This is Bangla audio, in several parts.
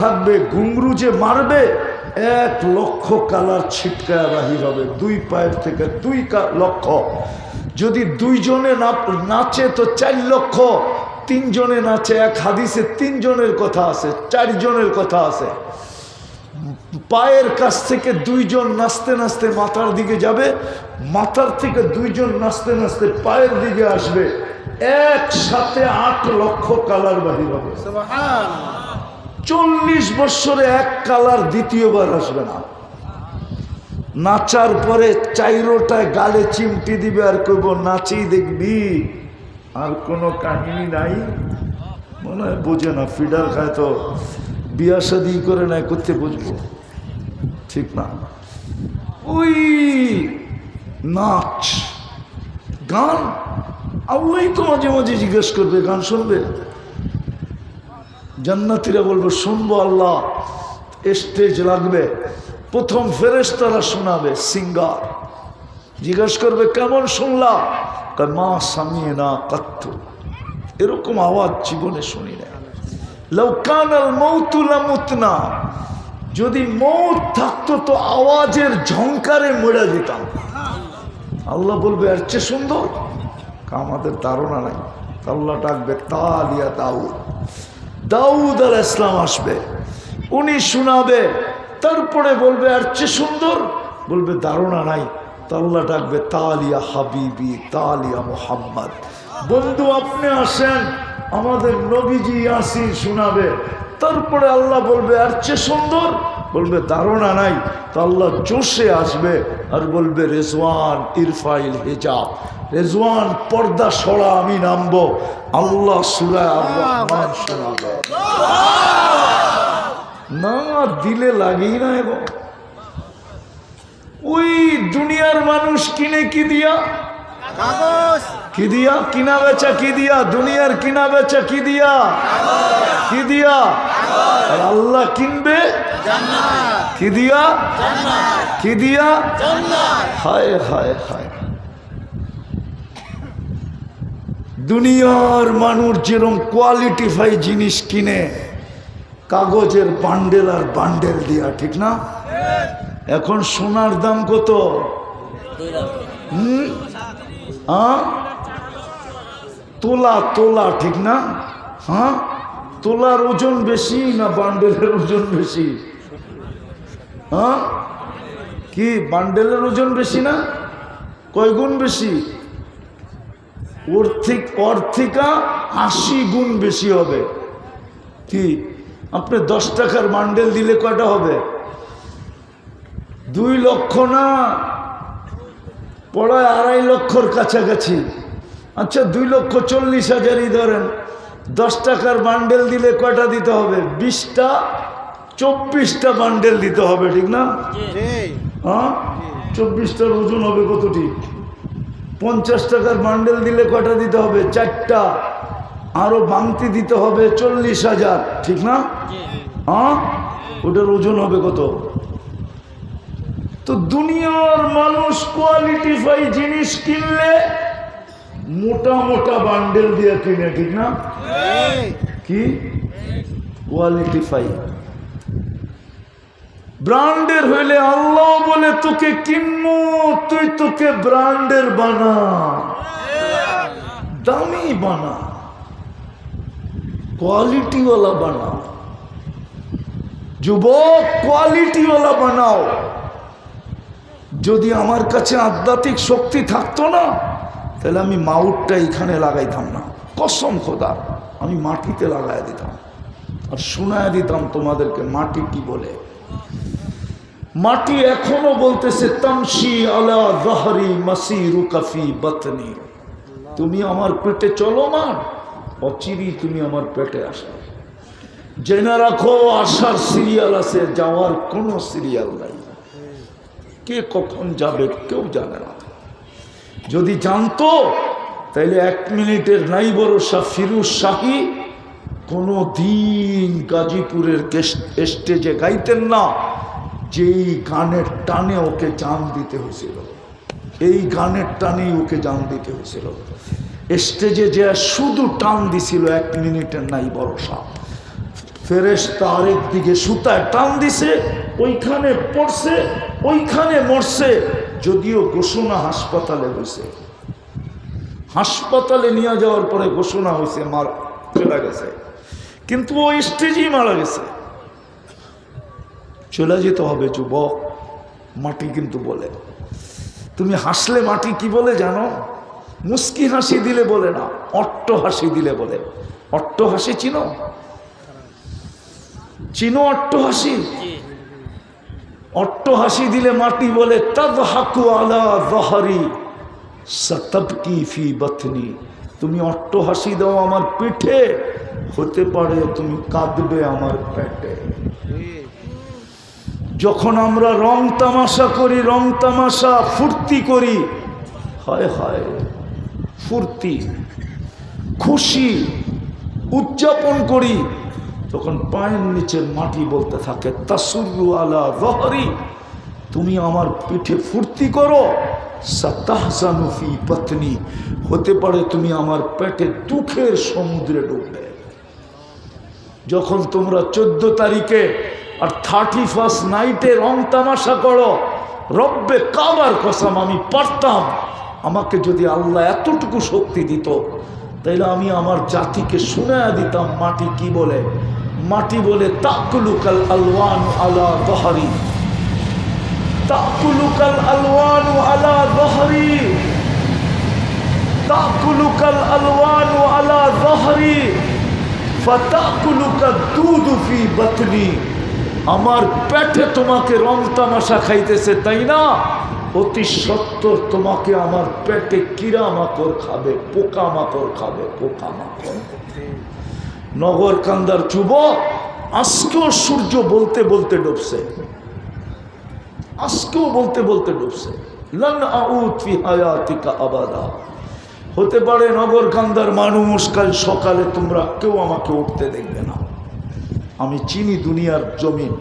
থাকবে ঘুংরু যে মারবে, এক লক্ষ কালার ছিটকায় বাহির হবে, দুই পায়ের থেকে দুই লক্ষ। যদি দুইজনে নাচে তো চার লক্ষ, তিনজনে নাচে, এক হাদিসে তিনজনের কথা আছে, চারজনের কথা আছে। পায়ের কাছ থেকে দুইজন নাচতে নাচতে মাথার দিকে যাবে, মাথার থেকে দুইজন নাচতে নাচতে পায়ের দিকে আসবে, একসাথে আট লক্ষ কালার বাহির হবে। চল্লিশ বৎসরে এক কালার দ্বিতীয়বার আসবে না। নাচার পরে চাইরোটায় গালে চিমটি দিবে আর কইব নাচি দেখবি। আর কোনো কাহিনী নাই। মনে হয় বোঝে না, ফিডার খায় তো বিয়া শাদি করে নাই করতে বুঝব। ঠিক না। ওই নাচ, গান আল্লাহ তো মাঝে মাঝে জিজ্ঞেস করবে, গান শুনবে। জান্নাতিরা বলবে শুনব আল্লাহ স্টেজ লাগবে। প্রথম ফেরেশতারা শোনাবে সিঙ্গার। জিজ্ঞেস করবে কেমন শুনলা? কয়, মা সামিয়ে না কাত্ত। এরকম আওয়াজ জীবনে শুনি না লৌকানাল মৌতুলামুত না যদি মৌত থাকতো তো আওয়াজের ঝংকারে মরে যেতাম। আল্লাহ বলবে আর চেয়ে সুন্দর? আমাদের ধারণা নাই। আল্লাহ ডাকবে তালিয়া দাউদ দাউদ আল ইসলাম আসবে। উনি শোনাবে, তারপরে বলবে, আর চেয়ে সুন্দর? বলবে, ধারণা নাই। তাল্লা ডাকবে, তালিয়া হাবিবি, তালিয়া মোহাম্মদ। বন্ধু, আপনি আসেন, আমাদের নবীজি আসি শোনাবে। তারপরে আল্লাহ বলবে, আর চেয়ে সুন্দর? বলবে, ধারণা নাই। তো আল্লাহ জোশে আসবে আর বলবে, রেজওয়ান ইরফাইল হেজাব, রেজওয়ান পর্দা সরা আমি নামবো। আল্লাহ না দিলে লাগেই না এবং ওই দুনিয়ার মানুষ কিনে কি দিয়া? কাগজ। কি দিয়া? কিনা বেচা, কি দিয়া? দুনিয়ার কিনা বেচা, কি দিয়া? কি দিয়া? আল্লাহ কিনবে? কি দিয়া? কি দিয়া? হায় হায় হায়। দুনিয়ার মানুষ যেরকম কোয়ালিটিফাই জিনিস কিনে, কাগজের বান্ডেল আর বান্ডেল দিয়া, ঠিক না? এখন সোনার দাম কত? হুম? হ্যাঁ তোলা তোলা, ঠিক না? হ্যাঁ? তোলার ওজন বেশি না বান্ডেলের ওজন বেশি? হ্যাঁ? কি, বান্ডেলের ওজন বেশি না? কয় গুণ বেশি? ওর থেকে ওর থেকে আশি গুণ বেশি হবে। কি? আপনি দশ টাকার বান্ডেল দিলে কয়টা হবে? দুই লক্ষ না? পড়ায় আড়াই লক্ষর কাছাকাছি। আচ্ছা দুই লক্ষ চল্লিশ হাজারই ধরেন। দশ টাকার বান্ডেল দিলে কয়টা দিতে হবে? বিশটা চব্বিশটা বান্ডেল দিতে হবে ঠিক না? হ্যাঁ? চব্বিশটার ওজন হবে কতটি পঞ্চাশ টাকার বান্ডেল দিলে কটা দিতে হবে? চারটা। আরও বাংতি দিতে হবে চল্লিশ হাজার ঠিক না? হ্যাঁ? ওটার ওজন হবে কত? তো দুনিয়ার মানুষ কোয়ালিটিফাই জিনিস কিনলে মোটা মোটা বান্ডেল দিয়ে কিনে ঠিক না? কি? কোয়ালিটিফাই ব্রান্ডের হইলে আল্লাহ বলে তোকে কিনবো তুই তোকে ব্রান্ডের বানা। দামি বানা। কোয়ালিটিওয়ালা বানা যুবক কোয়ালিটিওয়ালা বানাও। যদি আমার কাছে আধ্যাত্মিক শক্তি থাকতো না তাহলে আমি মাউটটা এখানে লাগাইতাম না। কসম খোদা, আমি মাটিতে লাগাই দিতাম। আর শোনায় দিতাম তোমাদেরকে, মাটি কি বলে? মাটি এখনও বলতেছে তামসি আলা জহরি মাসি রুকাফি বতনি। তুমি আমার পেটে চলো না অচিরি তুমি আমার পেটে আসো জেনে রাখো আসার সিরিয়াল আছে, যাওয়ার কোনো সিরিয়াল নাই। কে কখন যাবে, কেউ জানে না। যদি জানতো, তাইলে এক মিনিটের নাই ভরসা ফিরুজ শাহী। কোনো দিন গাজীপুরের স্টেজে গাইতেন না, যেই গানের টানে ওকে জান দিতে হয়েছিল। এই গানের টানেই ওকে জান দিতে হয়েছিল। স্টেজে যে শুধু টান দিছিল, এক মিনিটের নাই ভরসা। ফেরেশতা আরেক দিকে সুতায় টান দিছে, ওইখানে পড়ছে, ওইখানে মরছে। যদিও ঘোষণা হাসপাতালে হয়েছে হাসপাতালে নিয়ে যাওয়ার পরে ঘোষণা হয়েছে মার চলে গেছে। কিন্তু ও স্টেজেই মারা গেছে। চলে যেতে হবে, যুবক। মাটি কিন্তু বলে। তুমি হাসলে মাটি কি বলে জানো? মুস্কি হাসি দিলে বলে না, অট্ট হাসি দিলে বলে। অট্ট হাসি চিনো? চিনো অট্ট হাসি? হাসি দিলে মাটি বলে তব হাকু আলা দহারি সতবকি ফি বথনি তুমি অট্ট হাসি দাও আমার পিঠে, হতে পারে তুমি কাঁদবে আমার পেটে। যখন আমরা রং তামাশা করি, রং তামাশা, ফুর্তি করি, হায় হায়, ফুর্তি, খুশি, উদযাপন করি তখন পায়ের নিচের মাটি বলতে থাকে, তাসুরু আলা রহরি তুমি আমার পিঠে ফুর্তি করো সাতাহসানুফি পত্নী হতে পারে তুমি আমার পেটে দুঃখের সমুদ্রে ডুববে। যখন তোমরা চোদ্দ তারিখে আর থার্টি ফার্স্ট নাইটে রং তামাশা করো, রব্বে কাবার কসাম আমি পারতাম, আমাকে যদি আল্লাহ এতটুকু শক্তি দিত, তাইলে আমি আমার জাতিকে শুনে দিতাম, মাটি কি বলে? মাটি বলে, তাকুলুকাল আলওয়ান আলা দহারি। তাকুলুকাল আলওয়ান আলা দহারি। তাকুলুকাল আলওয়ান আলা দহারি। ফাতাকুলুকা দুধ ফি বতনি। আমার পেটে তোমাকে রং তামাশা খাইতেছে, তাই না? অতি সত্তর তোমাকে আমার পেটে কিরা মাকড় খাবে পোকা মাকড় খাবে পোকা মাকড় নগর কান্দার যুবক, আজকেও সূর্য বলতে বলতে ডুবছে। আজকেও বলতে বলতে ডুবছে। আবাদা। হতে পারে নগর কান্দার মানুষ কাল সকালে তোমরা কেউ আমাকে উঠতে দেখবে না। আমি চিনি দুনিয়ার জমিন।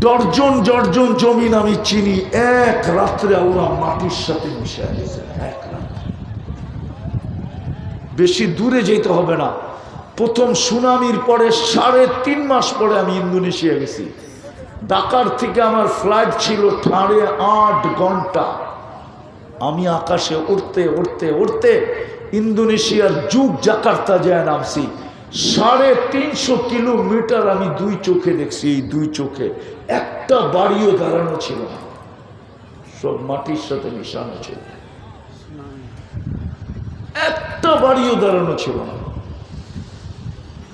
দর্জন জর্জন জমিন আমি চিনি। এক রাত্রে আল্লাহ মাটির সাথে মিশে গেছে বেশি দূরে যেতে হবে না। প্রথম সুনামির পরে সাড়ে তিন মাস পরে আমি ইন্দোনেশিয়া গেছি। ঢাকার থেকে আমার ফ্লাইট ছিল সাড়ে আট ঘণ্টা। আমি আকাশে উড়তে উড়তে উড়তে ইন্দোনেশিয়ার যুগ জাকার্তা যায় নামছি। সাড়ে তিনশো কিলোমিটার আমি দুই চোখে দেখছি, এই দুই চোখে। একটা বাড়িও দাঁড়ানো ছিল না। সব মাটির সাথে মিশানো ছিল। একটা বাড়িও দাঁড়ানো ছিল না।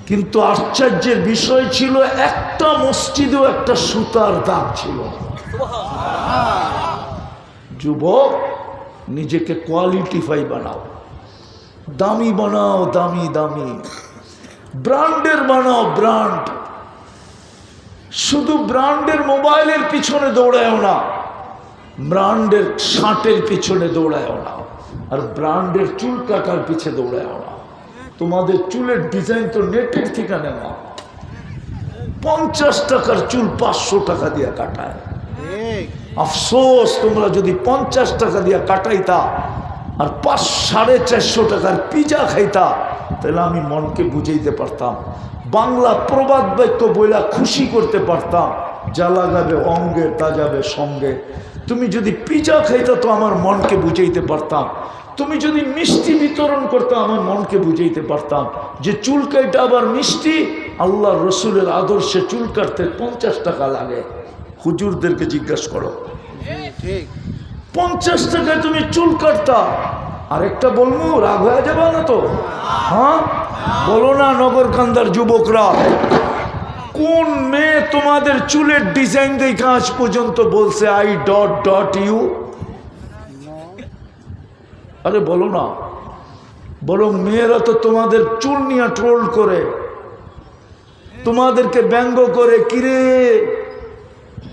কিন্তু আশ্চর্যের বিষয় ছিল, একটা মসজিদেও একটা সুতার দাগ ছিল যুবক, নিজেকে কোয়ালিটিফাই বানাও। দামি বানাও, দামি দামি। ব্র্যান্ডের বানাও, ব্র্যান্ড। শুধু ব্র্যান্ডের মোবাইলের পিছনে দৌড়ায়ও না, ব্র্যান্ডের শার্টের পিছনে দৌড়ায়ও না। আর ব্রান্ডের চুল কাটার পিছে দৌড়ায়ও না তোমাদের চুলের ডিজাইন তো নেটের থেকে নেওয়া পঞ্চাশ টাকার চুল পাঁচশো টাকা দিয়ে কাটায়। আফসোস, তোমরা যদি পঞ্চাশ টাকা দিয়ে কাটাইতা আর পাঁচ, সাড়ে চারশো টাকার পিজা খাইতা, তাহলে আমি মনকে বুঝাইতে পারতাম। বাংলা প্রবাদ বাক্য বইলা খুশি করতে পারতাম, যা লাগাবে অঙ্গে, তা যাবে সঙ্গে। তুমি যদি পিজা খাইতা তো আমার মনকে বুঝাইতে পারতাম। তুমি যদি মিষ্টি বিতরণ করতে আমার মনকে বুঝাইতে পারতাম যে চুল কাইটা আবার মিষ্টি, আল্লাহ রসুলের আদর্শে চুল কাটতে পঞ্চাশ টাকা লাগে। হুজুরদেরকে জিজ্ঞাসা করো। পঞ্চাশ টাকায় তুমি চুল কাটতা? আরেকটা বলব রাগ হয়ে যাবে না তো? হ্যাঁ? বলো না নগরকান্দার যুবকরা, কোন মেয়ে তোমাদের চুলের ডিজাইন দেখে আজ পর্যন্ত বলছে আই ডট ডট ইউ আরে বলো না। বরং মেয়েরা তো তোমাদের চুল নিয়ে ট্রোল করে। তোমাদেরকে ব্যঙ্গ করে কিরে?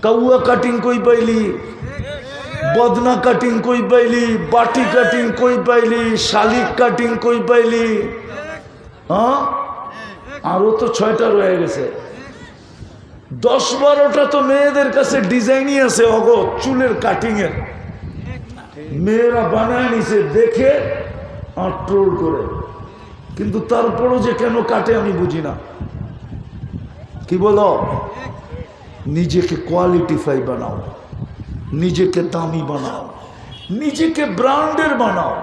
কাউয়া কাটিং কই পাইলি? বদনা কাটিং কই পাইলি? বাটি কাটিং কই পাইলি? শালিক কাটিং কই পাইলি? হ্যাঁ? আরও তো ছয়টা রয়ে গেছে। দশ বারোটা তো মেয়েদের কাছে ডিজাইনই আছে, অগ, চুলের কাটিংয়ের মেয়েরা বানায় নিছে দেখে আর ট্রোল করে। কিন্তু তারপরও যে কেন কাটে আমি বুঝি না। কি বলো? নিজেকে কোয়ালিটিফাই বানাও। নিজেকে দামি বানাও। নিজেকে ব্র্যান্ডের বানাও।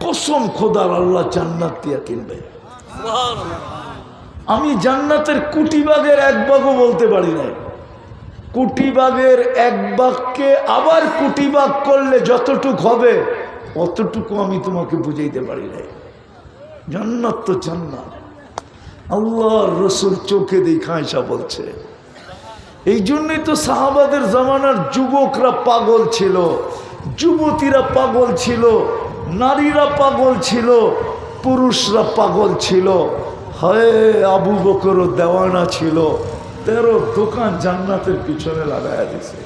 কসম খোদার আল্লাহ জান্নাত দিয়া কিনবে। আমি জান্নাতের কুটিবাগের এক বাগও বলতে পারি না কুটিবাগের এক বাঘকে আবার কুটিবাগ করলে যতটুক হবে, অতটুকু আমি তোমাকে বুঝাইতে পারি নাই। জান্নাত তো জান্নাত। আল্লাহ রসুল চোখে দেখা এসা বলছে, এই জন্যই তো সাহাবাদের জামানার যুবকরা পাগল ছিল, যুবতীরা পাগল ছিল, নারীরা পাগল ছিল, পুরুষরা পাগল ছিল, হয় আবু বকরও দেওয়ানা ছিল তেরো দোকান জান্নাতের পিছনে লাগাইয়া দিছে।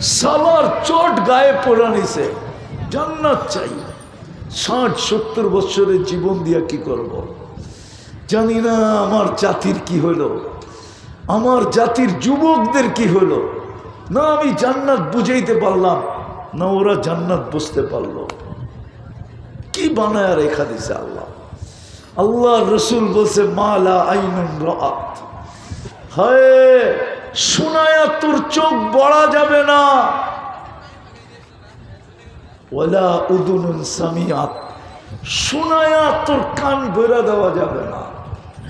সালার চট গায়ে পড়া নিছে। জান্নাত চাই। ষাট, সত্তর বছরের জীবন দিয়া কি করব। জানি না আমার জাতির কি হলো। আমার জাতির যুবকদের কি হলো? না আমি জান্নাত বুঝাইতে পারলাম, না ওরা জান্নাত বুঝতে পারল। কি বানায় রেখা দিছে আল্লাহ? আল্লাহ রসুল বলছে, মালা আইনুন রাত শোনায়া তোর চোখ বড়া যাবে না। ওলা উদুনুন সামিয়াত। শোনায়া তোর কান বেরা দেওয়া যাবে না।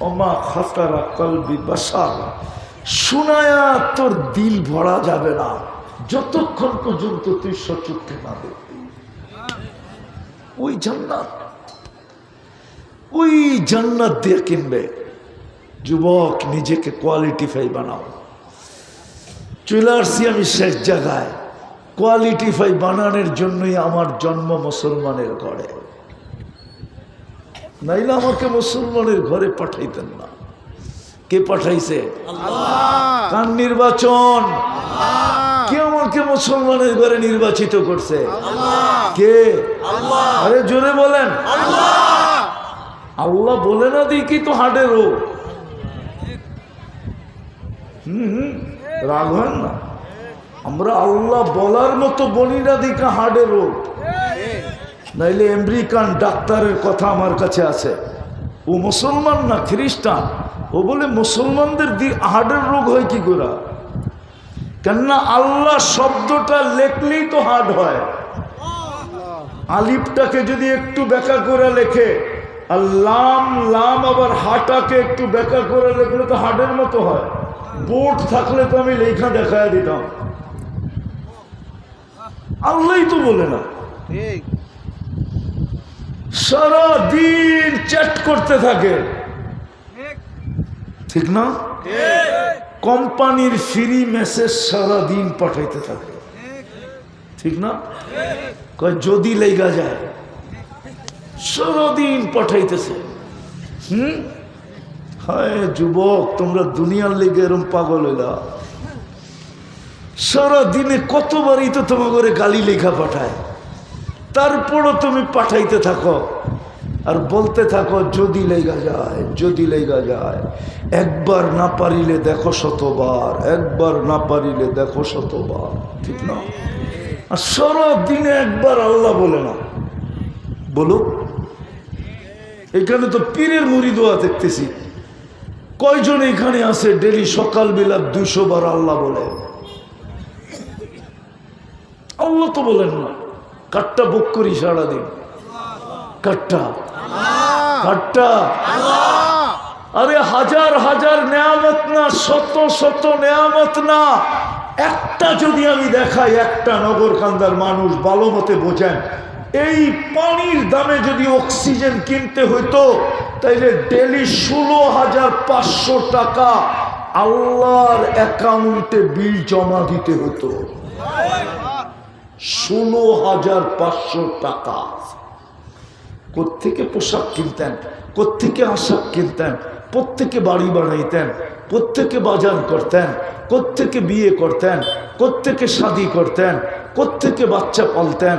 অমা খাতারা কলবি বাসার শোনায়া তোর দিল ভরা যাবে না। যতক্ষণ পর্যন্ত তুই সচক্ষে না দেখবি। ওই জান্নাত। ওই জান্নাত দিয়ে কিনবে। যুবক নিজেকে কোয়ালিটিফাই বানাও। চলে আসছি আমি শেষ জায়গায়। কোয়ালিটিফাই বানানোর জন্যই আমার জন্ম মুসলমানের ঘরে। নাইলে আমাকে মুসলমানের ঘরে পাঠাইতেন না। কে পাঠাইছে? কার নির্বাচন? কে আমাকে মুসলমানের ঘরে নির্বাচিত করছে? কে? আরে জোরে বলেন। আল্লাহ। বলে না দেখি তো হাটে রোগ। হুম হুম, রাগ হয় না। আমরা আল্লাহ বলার মতো বলি না দিকে হার্টের রোগ। নাইলে আমেরিকান ডাক্তারের কথা আমার কাছে আছে। ও মুসলমান না খ্রিস্টান? ও বলে মুসলমানদের দি হার্টের রোগ হয় কি করে? কেননা আল্লাহ শব্দটা লেখলেই তো হার্ট হয়। আলিফটাকে যদি একটু ব্যাখ্যা করে লেখে আর লাম লাম আবার হাটাকে একটু ব্যাখ্যা করে লেখলে তো হাটের মতো হয়। বোর্ড থাকলে তো আমি লেখা দেখায় দিতাম। আল্লাহই তো বলে না। সারা দিন চ্যাট করতে থাকে। ঠিক। না? কোম্পানির ফ্রি মেসেজ সারা দিন পাঠাইতে থাকে। ঠিক। না? যদি লেগা যায়। সারাদিন পাঠাইতেছে। হুম? হায় যুবক, তোমরা দুনিয়ার লেগে এরম পাগল হইলা। সারা দিনে কতবারই তো ঘরে গালি লেখা পাঠায়। তারপরও তুমি পাঠাইতে থাকো। আর বলতে থাকো, যদি লেগা যায়, যদি লেগা যায়, একবার না পারিলে দেখো শতবার, একবার না পারিলে দেখো শতবার। ঠিক না? আর সারা দিনে একবার আল্লাহ বলে না। বলুক। এখানে তো পীরের মুড়ি দোয়া দেখতেছি। কয়জন এখানে আছে ডেলি সকালবেলা দুশো বার আল্লাহ বলে? আল্লাহ তো বলেন না। কাটটা বুক করি সারাদিন। কাটটা কাটটা আরে হাজার হাজার নেয়ামত না, শত শত নেয়ামত না। একটা যদি আমি দেখাই, একটা নগর কান্দার মানুষ ভালো মতে বোঝেন। এই পানির দামে যদি অক্সিজেন কিনতে হইতো, তাইলে ডেলি ষোলো হাজার পাঁচশো টাকা আল্লাহর অ্যাকাউন্টে বিল জমা দিতে হতো। ষোলো হাজার পাঁচশো টাকা। কোত্থেকে পোশাক কিনতেন, কোত্থেকে আশাক কিনতেন প্রত্যেকে বাড়ি বানাইতেন প্রত্যেকে বাজার করতেন, কোত্থেকে বিয়ে করতেন, কোত্থেকে শাদি করতেন, কোত্থেকে বাচ্চা পালতেন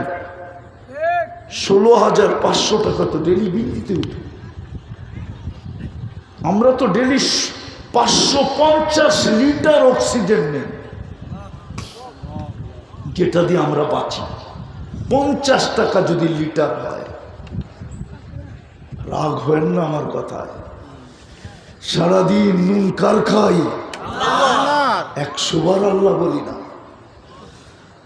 ষোলো হাজার পাঁচশো টাকা তো ডেলি বিল দিতে হতো। আমরা তো ডেলি পাঁচশো পঞ্চাশ লিটার অক্সিজেন নেই। যেটা দিয়ে আমরা বাঁচি। পঞ্চাশ টাকা যদি লিটার হয়। রাগ হয় না আমার কথায়। সারাদিন নুন কার খাই? একশো বার আল্লাহ বলি না।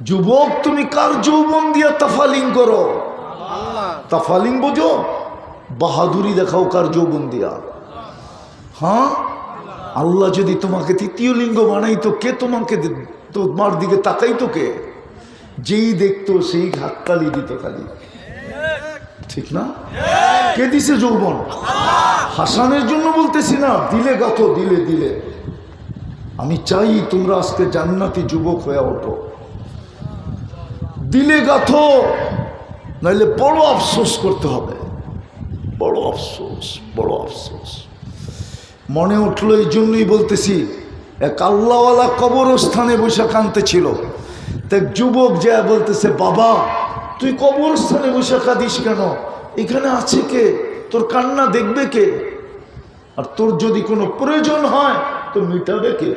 যুবক, তুমি কার যৌবন দিয়া তাফালিং করো? তাফালিং বোঝো, বাহাদুরি দেখাও কার যৌবন দিয়া হ্যাঁ? আল্লাহ যদি তোমাকে তৃতীয় লিঙ্গ বানাইতো কে তোমাকে তোমার দিকে তাকাইতো কে? যেই দেখতো সেই হাততালি দিত খালি। ঠিক না? কে দিছে যৌবন? হাসানের জন্য বলতেছি না, দিলে গাথো, দিলে দিলে। আমি চাই তোমরা আজকে জান্নাতি যুবক হয়ে ওঠো। দিলে গাথো। নাইলে বড় আফসোস করতে হবে। বড় আফসোস বড় আফসোস। মনে উঠল এই জন্যই বলতেছি, এক আল্লাহওয়ালা কবরস্থানে বসে কানতে ছিল। তো যুবক যা বলতেছে, বাবা, তুই কবরস্থানে বসে কাঁদিস কেন? এখানে আছে কে? তোর কান্না দেখবে কে? আর তোর যদি কোনো প্রয়োজন হয়, তো মিটাবে কে?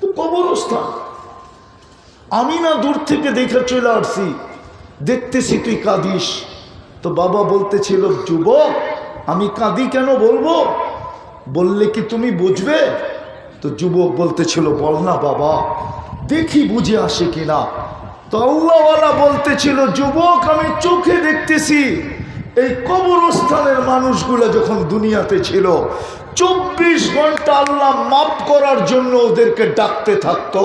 তো কবরস্থান। আমি না দূর থেকে দেখে চলে আসছি দেখতেছি তুই কাঁদিস। তো বাবা বলতেছিল, যুবক, আমি কাঁদি কেন বলব? বললে কি তুমি বুঝবে? তো যুবক বলতেছিল, বল না বাবা, দেখি বুঝে আসে কিনা। তো আল্লাহওয়ালা বলতেছিল, যুবক, আমি চোখে দেখতেছি, এই কবরস্থানের মানুষগুলো যখন দুনিয়াতে ছিল, চব্বিশ ঘণ্টা আল্লাহ মাপ করার জন্য ওদেরকে ডাকতে থাকতো।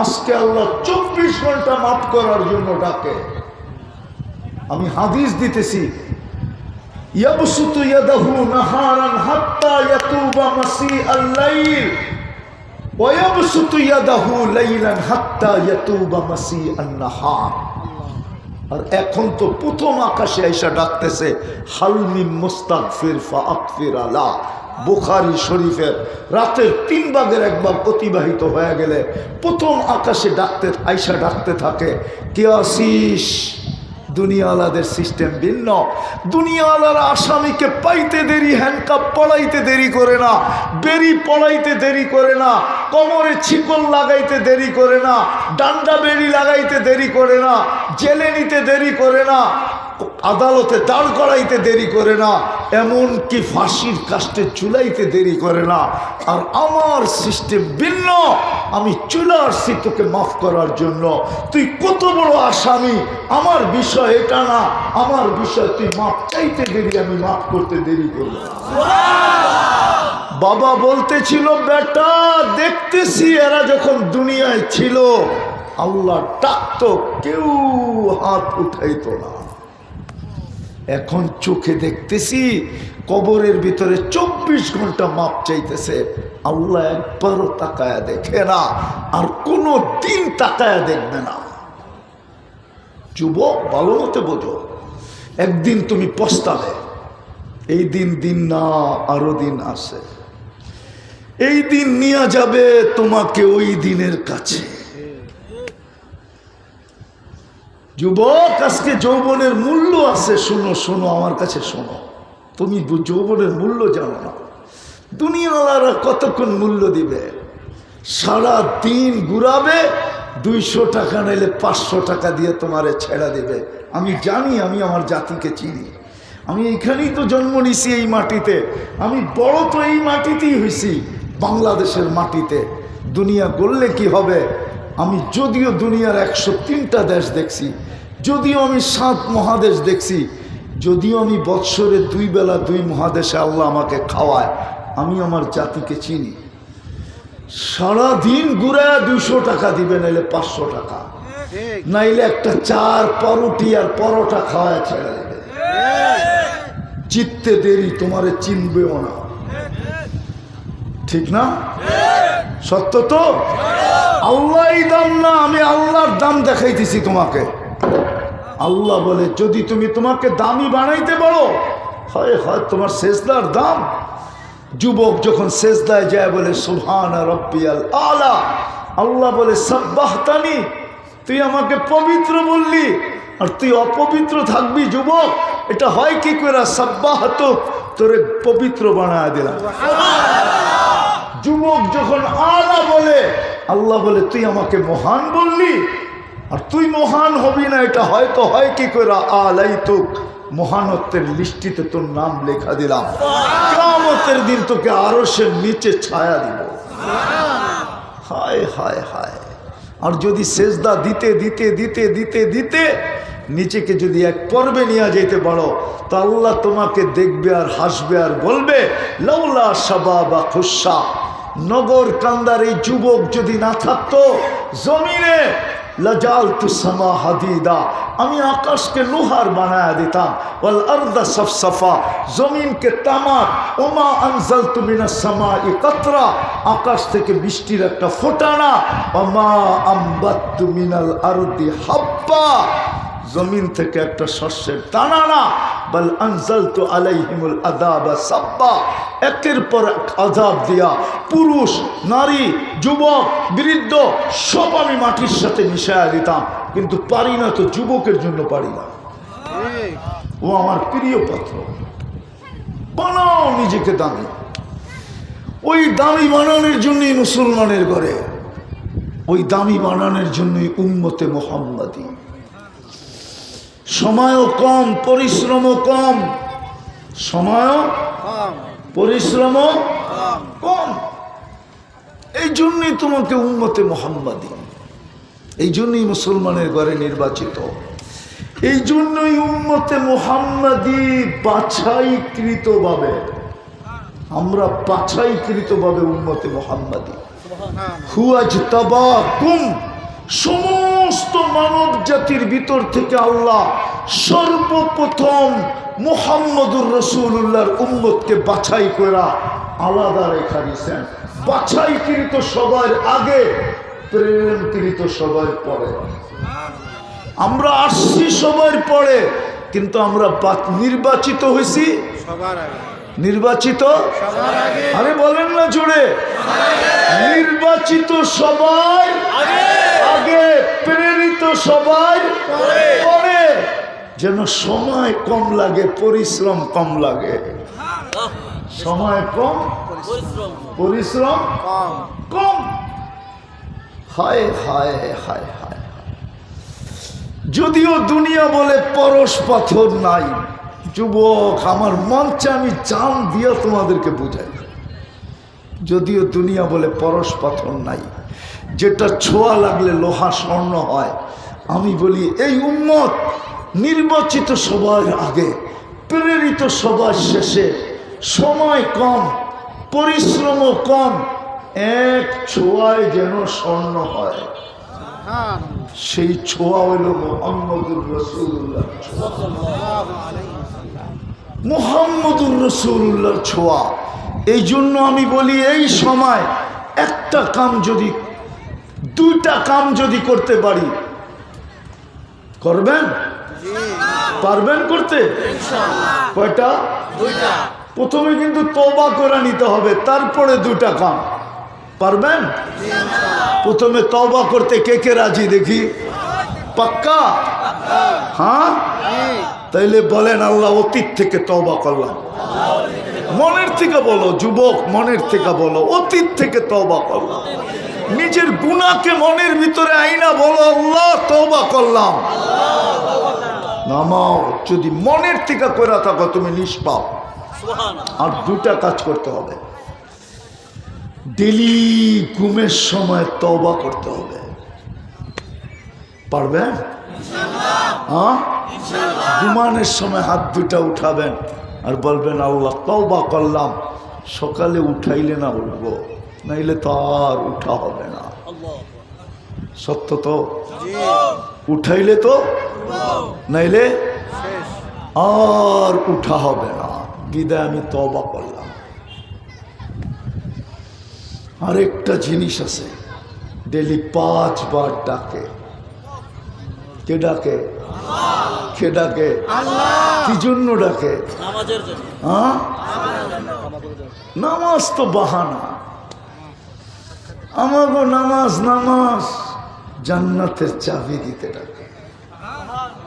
আজকে আল্লাহ চব্বিশ ঘণ্টা মাফ করার জন্য ডাকে। আমি হাদিস দিতেছি আর এখন তো প্রথম আকাশে আইসা ডাকতেছে হালমি মুস্তাগফির ফাগফির আলা। বুখারি শরীফের রাতের তিন ভাগের একবার অতিবাহিত হয়ে গেলে প্রথম আকাশে ডাকতে আইসা ডাকতে থাকে কে আসিস দুনিয়াওয়ালাদের সিস্টেম ভিন্ন। দুনিয়াওয়ালারা আসামিকে পাইতে দেরি হ্যান্ডকাপ পড়াইতে দেরি করে না, বেরি পড়াইতে দেরি করে না, কোমরে ছিকল লাগাইতে দেরি করে না, ডান্ডা বেরি লাগাইতে দেরি করে না, জেলে নিতে দেরি করে না আদালতে দাঁড় করাইতে দেরি করে না এমন কি ফাঁসির কাস্টে চুলাইতে দেরি করে না। আর আমার সিস্টেম ভিন্ন, আমি চলে আসছি তোকে মাফ করার জন্য। তুই কত বড় আসামি, আমার বিষয় এটা না, আমার বিষয় তুই মাফ চাইতে দেরি, আমি মাফ করতে দেরি করব। বাবা বলতেছিল, বেটা, দেখতেছি এরা যখন দুনিয়ায় ছিল, আল্লাহ ডাকতো, কেউ হাত উঠাইতো না। এখন চোখে দেখতেছি কবরের ভিতরে চব্বিশ ঘণ্টা মাপ চাইতেছে। আল্লাহ একবারও তাকায়া দেখে না, আর কোনো দিন তাকায়া দেখবে না। যুবক, ভালো মতে বোঝো। একদিন তুমি পস্তাবে। এই দিন দিন না, আরও দিন আসে এই দিন নিয়ে যাবে তোমাকে ওই দিনের কাছে। যুবক, আজকে যৌবনের মূল্য আছে, শোনো শোনো, আমার কাছে শোনো। তুমি যৌবনের মূল্য জানো না। দুনিয়াওয়ালারা কতক্ষণ মূল্য দিবে? সারা দিন ঘুরাবে, দুইশো টাকা নিলে পাঁচশো টাকা দিয়ে তোমারে ছেড়া দেবে। আমি জানি, আমি আমার জাতিকে চিনি। আমি এইখানেই তো জন্ম নিছি এই মাটিতে। আমি বড় তো এই মাটিতেই হয়েছি বাংলাদেশের মাটিতে। দুনিয়া গড়লে কি হবে? আমি যদিও দুনিয়ার একশো তিনটা দেশ দেখছি, যদিও আমি সাত মহাদেশ দেখছি, যদিও আমি বৎসরে দুই বেলা দুই মহাদেশে আল্লাহ আমাকে খাওয়ায়, আমি আমার জাতিকে চিনি। সারাদিন ঘুরায় দুশো টাকা দিবে, নাইলে পাঁচশো টাকা। নাইলে একটা চার পরোটি আর পরোটা খাওয়ায় ছেড়ে দেবে। চিত্তে দেরি, তোমারে চিনবেও না। ঠিক না? সত্য তো? আল্লাহ দাম না, আমি আল্লাহর দাম দেখাইতেছি তোমাকে। আল্লাহ বলে, যদি তুমি তোমাকে দামি বানাইতে পারো হয় হয়, তোমার শেষদার দাম। যুবক যখন শেষদায় যায়, বলে সুহান রব্বিয়াল আলা। আল্লাহ বলে, সাব্বাহতানি, তুই আমাকে পবিত্র বললি, আর তুই অপবিত্র থাকবি, যুবক। এটা হয় কি করে সাব্বাহত তোরে পবিত্র বানায় দিলাম। যুবক যখন আলা বলে, আল্লাহ বলে, তুই আমাকে মহান বললি, আর তুই মহান হবি না, এটা হয়তো হয় কি করে? আলাই তুক মহানত্বের লিস্টিতে তোর নাম লেখা দিলাম। কামতের দিন তোকে আরও সে নিচে ছায়া দিব। হায় হায় হায়। আর যদি সেজদা দিতে দিতে দিতে দিতে দিতে নিচেকে যদি এক পর্বে নিয়ে যেতে পারো, তা আল্লাহ তোমাকে দেখবে আর হাসবে আর বলবে লৌলা সাবা বা খুসা নগর কান্দার এই যুবক যদি না থাকতো, জমিনে লজাল তু সামা হাদিদা, আমি আকাশকে লোহার বানায়া দিতাম। ওয়াল আরদা সফসফা, জমিনকে তামাক, ওমা আনজাল তুমিনা সামা ই আকাশ থেকে বৃষ্টির একটা ফোটানা, ওমা আম্বাত তুমিনাল আরদি হাব্বা। জমিন থেকে একটা শস্যের দানা না বল আনজাল তো আলাইহিমুল আদাবা সাব্বা। একের পর এক আজাব দিয়া পুরুষ, নারী, যুবক, বৃদ্ধ, সব আমি মাটির সাথে মিশায়া দিতাম। কিন্তু পারি না তো যুবকের জন্য পারি না। ও আমার প্রিয় পাত্র। বানাও নিজেকে দামি। ওই দামি বানানোর জন্যই মুসলমানের ঘরে। ওই দামি বানানোর জন্যই উম্মতে মোহাম্মদী। সময়ও কম পরিশ্রমও কম। সময়ও কম। পরিশ্রমও কম। কম। এই জন্যই তোমাকে উন্মতে মোহাম্মদী। এই জন্যই মুসলমানের ঘরে নির্বাচিত। এই জন্যই উম্মতে মোহাম্মদী বাছাইকৃতভাবে আমরা বাছাইকৃতভাবে উন্মতে মোহাম্মদী। হুয়াজ তাবাকুম সমস্ত মানব জাতির ভিতর থেকে আল্লাহ সর্বপ্রথম মোহাম্মদুর রসুল্লাহর উম্মতকে বাছাই করা আলাদা রেখা দিয়েছেন। বাছাইকৃত সবার আগে প্রেরণকৃত সবার পরে। আমরা আসছি সবার পরে কিন্তু আমরা নির্বাচিত হয়েছি সবার আগে। নির্বাচিত? আরে বলেন না জোরে। নির্বাচিত সবাই আগে প্রেরিত সবাই পরে। যেন সময় কম লাগে, পরিশ্রম কম লাগে। সময় কম, পরিশ্রম কম। হায় হায় হায় হায় যদিও দুনিয়া বলে পরশ পাথর নাই, যুবক, আমার মঞ্চে আমি জান দিয়ে তোমাদেরকে বুঝাই। যদিও দুনিয়া বলে পরশ পাথর নাই যেটা ছোঁয়া লাগলে লোহা স্বর্ণ হয়। আমি বলি, এই উম্মত, নির্বাচিত সবার আগে, প্রেরিত সবার শেষে, সময় কম, পরিশ্রমও কম, এক ছোঁয়ায় যেন স্বর্ণ হয়। হ্যাঁ সেই ছোঁয়া হইল মোহাম্মদুর রসুল্লাহ মোহাম্মদুর রসুল্লাহর ছোঁয়া। এই জন্য আমি বলি, এই সময় একটা কাম যদি দুইটা কাম যদি করতে পারি করবেন? পারবেন করতে? কয়টা? প্রথমে কিন্তু তবা করে নিতে হবে তারপরে দুটা কাম। পারবেন? প্রথমে তবা করতে কে কে রাজি দেখি? পাক্কা? হ্যাঁ? তাইলে বলেন আল্লাহ অতীত থেকে তবা করলাম। মনের থেকে বলো যুবক মনের থেকে বলো অতীত থেকে তবা করলাম। নিজের গুণাকে মনের ভিতরে আইনা বলো আল্লাহ তবা করলাম। নামাও যদি মনের থেকে করে থাকো তুমি নিষ্পাপ। আর দুটা কাজ করতে হবে। ডেলি ঘুমের সময় তবা করতে হবে। পারবেন হ্যাঁ ঘুমানোর সময় হাত দুটা উঠাবেন আর বলবেন আল্লাহ তবা করলাম। সকালে উঠাইলে না উঠবো? নাইলে তো আর উঠা হবে না। সত্য তো? উঠাইলে তো? নাইলে আর উঠা হবে না। বিদায় আমি তবা করলাম। আরেকটা জিনিস আছে ডেলি পাঁচবার ডাকে। কে ডাকে? কে ডাকে? কি জন্য ডাকে? হ্যাঁ? নামাজ তো বাহানা। আমাগো নামাজ নামাজ। জান্নাতের চাবি দিতে ডাকে।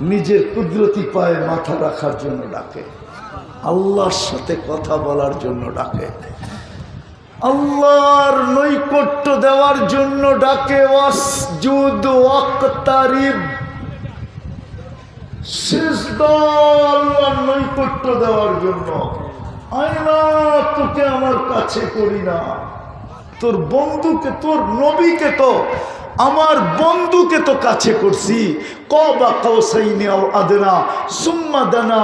নিজের কুদরতি পায়ে মাথা রাখার জন্য ডাকে। আল্লাহর সাথে কথা বলার জন্য ডাকে। আল্লাহর নৈকট্য দেওয়ার জন্য ডাকে আল্লাহর নৈকট্য দেওয়ার জন্য। আয়না তোকে আমার কাছে করি না। তোর বন্ধুকে, তোর নবীকে তো, আমার বন্ধুকে তো কাছে করছি। কবা কাউসাইনি আও আদনা, সুম্মা দানা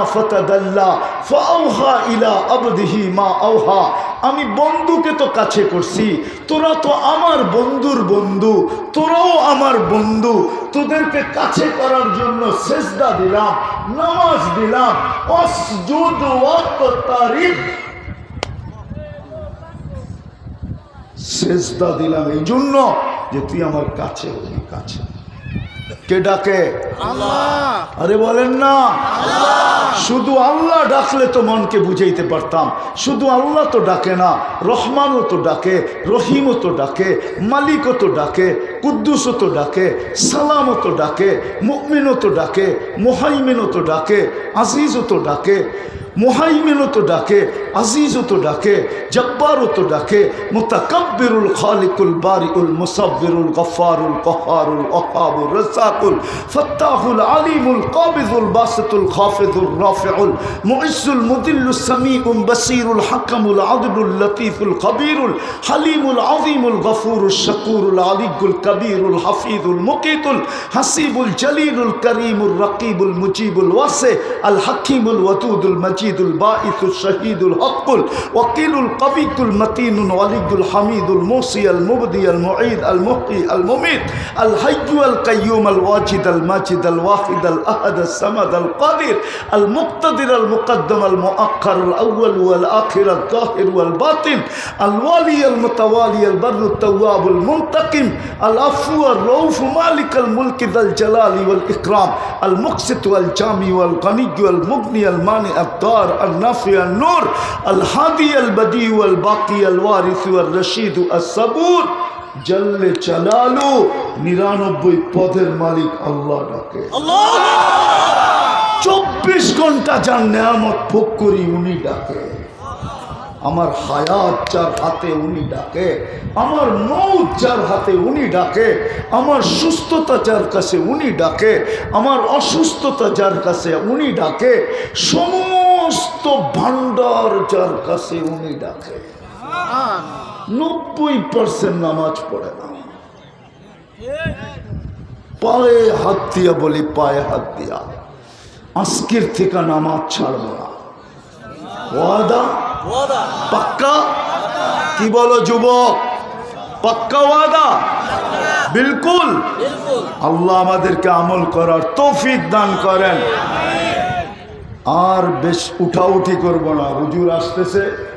ফাআওহা ইলা আবদিহি মা আওহা। আমি বন্ধুকে তো কাছে করছি। তোরা তো আমার বন্ধুর বন্ধু, তোরাও আমার বন্ধু। তোদেরকে কাছে করার জন্য সেজদা দিলাম, নামাজ দিলাম। অসজুদ ওয়াক্তারিব সেজদা দিলাম এই জন্য যে তুই আমার কাছে কাছে। কে ডাকে? আল্লাহ। আরে বলেন না। শুধু আল্লাহ ডাকলে তো মনকে বুঝাইতে পারতাম। শুধু আল্লাহ তো ডাকে না রহমানও তো ডাকে রহিমও তো ডাকে মালিকও তো ডাকে কুদ্দুসও তো ডাকে সালামও তো ডাকে মুকমিনও তো ডাকে মোহাইমিনও তো ডাকে আজিজও তো ডাকে। মোহাইমিনও তো ডাকে, আজিজও তো ডাকে, জব্বারও তো ডাকে, মুতাকাব্বিরুল খালিকুল বারিউল মুসাব্বিরুল গফারুল কহারুল ওহাবুল রসাকুল ফত্তাহুল আলিমুল কাবিজুল বাসিতুল খাফিজুল রাফিউল মুইসুল মুদিল্লুস সামিউল বাসিরুল হাকামুল আদলুল লতিফুল খবীরুল হালিমুল আযীমুল গফুরুল শাকুরুল আলিকুল কবীরুল হাফিজুল মুকিতুল হাসিবুল জলিলুল করিমুল রকিবুল মুজিবুল ওয়াসি আল হাকিমুল ওয়াদুদুল মজিদুল المجيد البائث الشهيد الحق الوكيل القوي المتين الولي الحميد الموصي المبدي المعيد المحيي المميت الحي القيوم الواجد الماجد الواحد الأحد السمد القادر المقتدر المقدم المؤخر الأول والآخر الظاهر والباطن الوالي المتوالي البر التواب المنتقم العفو الروف مالك الملك ذا الجلال والإكرام المقسط والجامي والغني والمغني المانع الضار الدار النافع النور الهادي البديع والباقي الوارث والرشيد الصبور জল্লে চালালু নিরানব্বই পদের মালিক আল্লাহ ডাকে চব্বিশ ঘন্টা যার নেয়ামত ভোগ করি উনি ডাকে আমার হায়াত যার হাতে উনি ডাকে আমার মৌত যার হাতে উনি ডাকে আমার সুস্থতা যার কাছে উনি ডাকে আমার অসুস্থতা যার কাছে উনি ডাকে সমস্ত ভান্ডার যার কাছে উনি ডাকে। নব্বই পার্সেন্ট নামাজ পড়ে না। পায়ে হাত দিয়া বলি পায়ে হাত দিয়া। আজকের থেকে নামাজ ছাড়বো না। ওয়াদা? পাক্কা? কি বলো যুবক? পাক্কা ওয়াদা? বিলকুল। আল্লাহ আমাদেরকে আমল করার তৌফিক দান করেন। আর বেশ উঠাউঠি করব না। হুজুর আসতেছে।